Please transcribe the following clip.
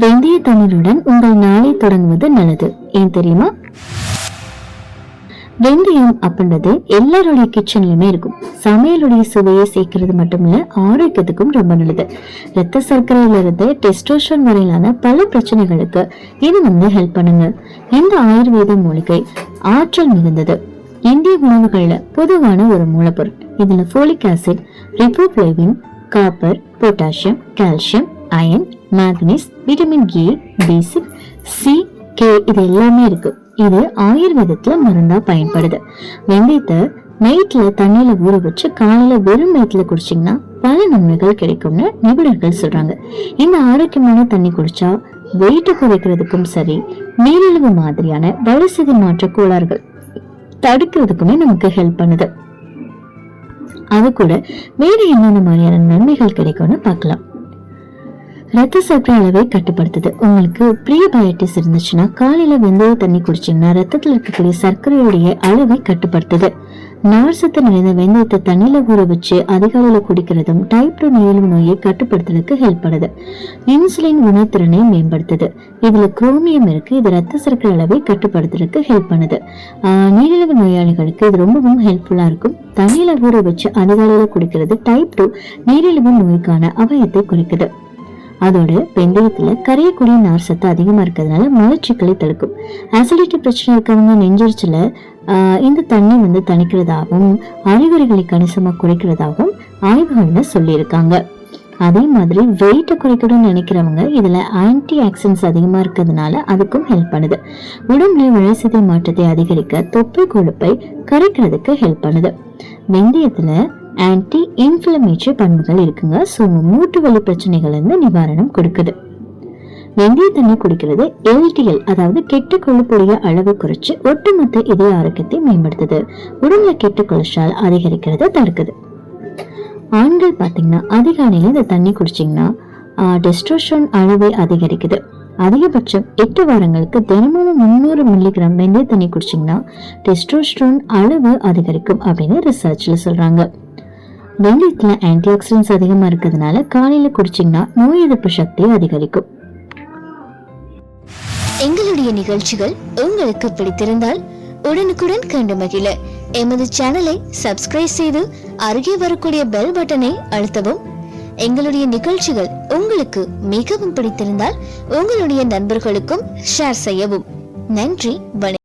வெந்தய தண்ணீருடன் உங்கள் நாளை தொடங்குவது நல்லது. ஏன் தெரியுமா? வெந்தயம் அப்படின்றது எல்லாருடைய கிச்சன்லயுமே இருக்கும். சமையலுடைய சுவையை சேர்க்கறது மட்டும் இல்ல ஆரோக்கியத்துக்கும் ரொம்ப நல்லது. ரத்த சர்க்கரையில இருந்து டெஸ்டோஸ்டரோன் வரையிலான பல பிரச்சனைகளுக்கு இது வந்து ஹெல்ப் பண்ணுங்க. இந்த ஆயுர்வேத மூலிகை ஆற்றல் மிகுந்தது. இந்திய உணவுகள்ல பொதுவான ஒரு மூலப்பொருள். இதுல folic acid riboflavin copper potassium calcium iron magnesium vitamin A B six C K இது எல்லாமே இருக்கு. இது ஆயுர்வேதத்துல மருந்தா பயன்படுது. வெந்தயத்தை நைட்ல தண்ணியில ஊற வச்சு காலையில வெறும் வயிற்றுல குடிச்சிங்கன்னா பல நன்மைகள் கிடைக்கும்னு நிபுணர்கள் சொல்றாங்க. இந்த ஆரோக்கியமான தண்ணி குடிச்சா வெயிட் குறைக்கிறதுக்கும் சரி நீரிழிவு மாதிரியான வளர்சிதை மாற்ற கோளாறுகள் தடுக்கிறதுக்குமே நமக்கு ஹெல்ப் பண்ணுது. அது கூட வேற என்னென்ன மாதிரியான நன்மைகள் கிடைக்கும்னு பார்க்கலாம். ரத்த சர்க்கரை அளவை கட்டுப்படுத்துது. உங்களுக்கு ப்ரீபயோட்டிஸ் இருந்துச்சுன்னா காலையில வெந்தய தண்ணி குடிச்சீங்கன்னா ரத்தத்துல இருக்கக்கூடிய சர்க்கரையுடைய அளவை கட்டுப்படுத்துது. நார்சத்து நிறைந்த வெந்தயத்தை தண்ணியில் ஊற வச்சு அதிகாலையில் குடிக்கிறதும் டைப் டூ நீரிழிவு நோயை கட்டுப்படுத்துறதுக்கு ஹெல்ப் பண்ணுது. இன்சுலின் உணர்திறனை மேம்படுத்துது. இதுல குரோமியம் இருக்கு. இது ரத்த சர்க்கரை அளவை கட்டுப்படுத்துறதுக்கு ஹெல்ப் பண்ணுது. ஆஹ் நீரிழிவு நோயாளிகளுக்கு இது ரொம்பவும் ஹெல்ப்ஃபுல்லா இருக்கும். தண்ணியில் ஊற வச்சு அதிகாலையில் குடிக்கிறது டைப் டூ நீரிழிவு நோய்க்கான அபாயத்தை குறைக்குது. அதோட வெந்தயத்துல கரையக்கூடிய நார் சத்து அதிகமா இருக்கிறதுனால மலச்சிக்கலை தடுக்கும். அசிடிட்டி பிரச்சனை இருக்கிறவங்க நெஞ்சரிச்சல இந்த தண்ணி வந்து தணிக்கிறதாகவும் அறிகுறிகளை கணிசமா குறைக்கிறதாகவும் ஆய்வுகள்ல சொல்லியிருக்காங்க. அதே மாதிரி வெயிட்டை குறைக்கணும்னு நினைக்கிறவங்க இதுல ஆன்டி ஆக்சிடென்ட்ஸ் அதிகமா இருக்கிறதுனால அதுக்கும் ஹெல்ப் பண்ணுது. உடம்புல வளர்சிதை மாற்றத்தை அதிகரிக்க தொப்பை கொழுப்பை கரைக்கிறதுக்கு ஹெல்ப் பண்ணுது. வெந்தயத்துல ஆன்டி இன்ஃப்ளமேட்டரி பண்புகள் இருக்குங்க. ஸோ மூட்டு வலி பிரச்சனைகள் வந்து நிவாரணம் கொடுக்குது. வெந்தய தண்ணி குடிக்கிறது எல்டிஎல் அதாவது கெட்ட கொழுப்புடைய அளவு குறைச்சு ஒட்டுமொத்த இதய ஆரோக்கியத்தை மேம்படுத்துது. உடம்புல கெட்ட கொலஸ்ட்ரால் அதிகரிக்கிறத தடுக்குது. ஆண்கள் பார்த்தீங்கன்னா அதிகாலையில் இந்த தண்ணி குடிச்சிங்கன்னா டெஸ்ட்ரோஷன் அளவை அதிகரிக்குது. அதிகபட்சம் எட்டு வாரங்களுக்கு தினமும் முந்நூறு மில்லிகிராம் வெந்தய தண்ணி குடிச்சிங்கன்னா டெஸ்ட்ரோஸ்ட்ரோன் அளவு அதிகரிக்கும் அப்படின்னு ரிசர்ச்சில் சொல்கிறாங்க வெந்தயத்துல ஆன்டி ஆக்சிடென்ட்ஸ் அதிகமா இருக்கிறதுனால காலையில் குடிச்சிங்கன்னா நோய் எதிர்ப்பு சக்தி அதிகரிக்கும். எங்களுடைய நிகழ்ச்சிகள் உங்களுக்கு பிடித்திருந்தால் உடனுக்குடன் கண்டு மகிழ. எமது சேனலை சப்ஸ்கிரைப் செய்து அருகே வரக்கூடிய பெல் பட்டனை அழுத்தவும். எங்களுடைய நிகழ்ச்சிகள் உங்களுக்கு மிகவும் பிடித்திருந்தால் உங்களுடைய நண்பர்களுக்கும் ஷேர் செய்யவும். நன்றி வணக்கம்.